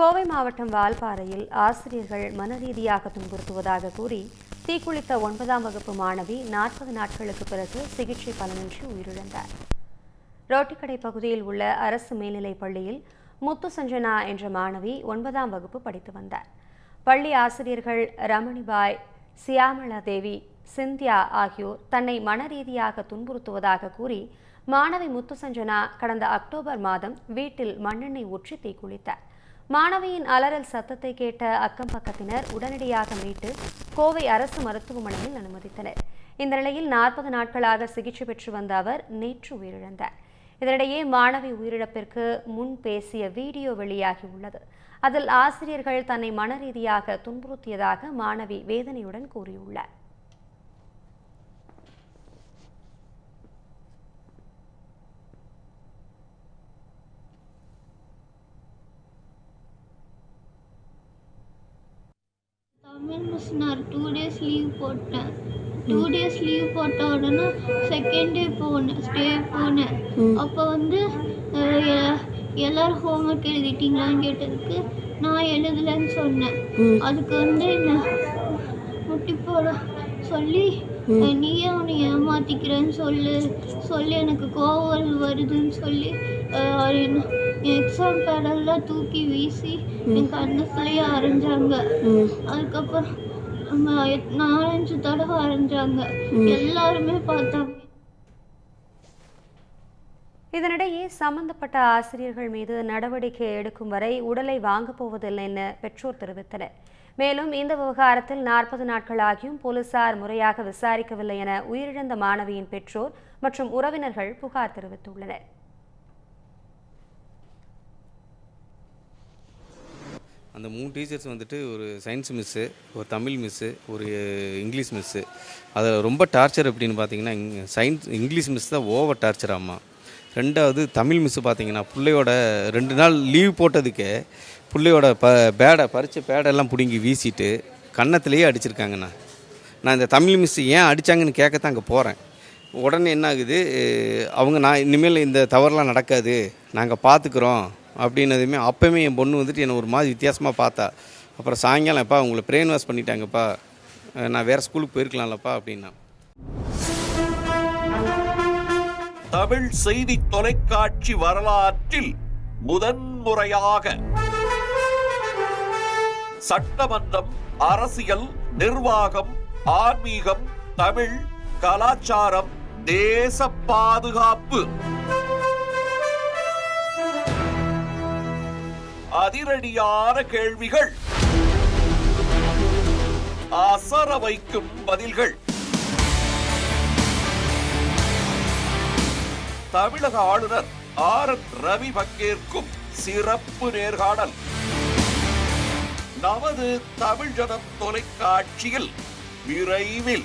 கோவை மாவட்டம் வால்பாறையில் ஆசிரியர்கள் மனரீதியாக துன்புறுத்துவதாக கூறி தீக்குளித்த ஒன்பதாம் வகுப்பு மாணவி நாற்பது நாட்களுக்கு பிறகு சிகிச்சை பலனின்றி உயிரிழந்தார். ரோட்டிக்கடை பகுதியில் உள்ள அரசு மேல்நிலைப் பள்ளியில் முத்து சஞ்சனா என்ற மாணவி ஒன்பதாம் வகுப்பு படித்து வந்தார். பள்ளி ஆசிரியர்கள் ரமணிபாய் சியாமலா தேவி சிந்தியா ஆகியோர் தன்னை மனரீதியாக துன்புறுத்துவதாக கூறி மாணவி முத்து சஞ்சனா கடந்த அக்டோபர் மாதம் வீட்டில் மண்ணெண்ணெய் ஊற்றி தீக்குளித்தார். மாணவியின் அலறல் சத்தத்தை கேட்ட அக்கம் பக்கத்தினர் உடனடியாக மீட்டு கோவை அரசு மருத்துவமனையில் அனுமதித்தனர். இந்த நிலையில் நாற்பது நாட்களாக சிகிச்சை பெற்று வந்த அவர் நேற்று உயிரிழந்தார். இதனிடையே மாணவி உயிரிழப்பிற்கு முன் பேசிய வீடியோ வெளியாகி உள்ளது. அதில் ஆசிரியர்கள் தன்னை மனரீதியாக துன்புறுத்தியதாக மாணவி வேதனையுடன் கூறியுள்ளார். தமிழ் மிஸ் நான் டூ டேஸ் லீவ் போட்டேன். டூ டேஸ் லீவ் போட்ட உடனே செகண்ட் டே போனேன். ஸ்டே போனேன். அப்போ வந்து எல்லாரும் ஹோம்ஒர்க் எழுதிட்டீங்களான்னு கேட்டதுக்கு நான் எழுதலைன்னு சொன்னேன். அதுக்கு வந்து என்ன முட்டி போட சொல்லி நீயே உன்னை ஏமாத்திக்கிறேன்னு சொல்லு. சொல்லி எனக்கு கோவம் வருதுன்னு சொல்லி என்ன- என் எக்ஸாம் பேடெல்லாம் தூக்கி வீசி என் கண்ணத்துலேயே அரைஞ்சாங்க. அதுக்கப்புறம் நாலஞ்சு தடவை அரைஞ்சாங்க. எல்லாருமே பார்த்தாங்க. இதனிடையே சம்பந்தப்பட்ட ஆசிரியர்கள் மீது நடவடிக்கை எடுக்கும் வரை உடலை வாங்கப் போவதில்லை என பெற்றோர் தெரிவித்தனர். மேலும் இந்த விவகாரத்தில் நாற்பது நாட்களாகியும் போலீசார் முறையாக விசாரிக்கவில்லை என உயிரிழந்த மாணவியின் பெற்றோர் மற்றும் உறவினர்கள் புகார் தெரிவித்துள்ளனர். அந்த மூணு டீச்சர்ஸ் வந்துட்டு ஒரு சயின்ஸ் மிஸ்ஸு ஒரு தமிழ் மிஸ்ஸு ஒரு இங்கிலீஷ் மிஸ்ஸு அதில் ரொம்ப டார்ச்சர் அப்படின்னு பார்த்தீங்கன்னா சயின்ஸ் இங்கிலீஷ் மிஸ் தான் ஓவர் டார்ச்சர் ஆமா. ரெண்டாவது தமிழ் மிஸ்ஸு பார்த்தீங்கன்னா பிள்ளையோட ரெண்டு நாள் லீவ் போட்டதுக்கே பிள்ளையோட ப பேடை பறித்த பேடெல்லாம் பிடுங்கி வீசிட்டு கன்னத்திலேயே அடிச்சிருக்காங்கண்ணா நான். இந்த தமிழ் மிஸ் ஏன் அடித்தாங்கன்னு கேட்கத்தான் அங்கே போகிறேன் உடனே என்ன ஆகுது அவங்க நான் இனிமேல் இந்த தவறுலாம் நடக்காது நாங்கள் பார்த்துக்குறோம் அப்படின்னதுமே அப்போயுமே என் பொண்ணு வந்துட்டு என்னை ஒரு மாதிரி வித்தியாசமாக பார்த்தா. அப்புறம் சாயங்காலம் எப்பா உங்களை பிரெயின் வாஷ் பண்ணிட்டாங்கப்பா. நான் வேறு ஸ்கூலுக்கு போயிருக்கலாம்லப்பா அப்படின்னா. தமிழ் செய்தி தொலைக்காட்சி வரலாற்றில் முதன்முறையாக சட்டமன்றம் அரசியல் நிர்வாகம் ஆன்மீகம் தமிழ் கலாச்சாரம் தேச பாதுகாப்பு. அதிரடியான கேள்விகள். அசர வைக்கும் பதில்கள். தமிழக ஆளுநர் ஆர் என் ரவி பங்கேற்கும் சிறப்பு நேர்காணல். நமது தமிழ் ஜனம் தொலைக்காட்சியில் விரைவில்.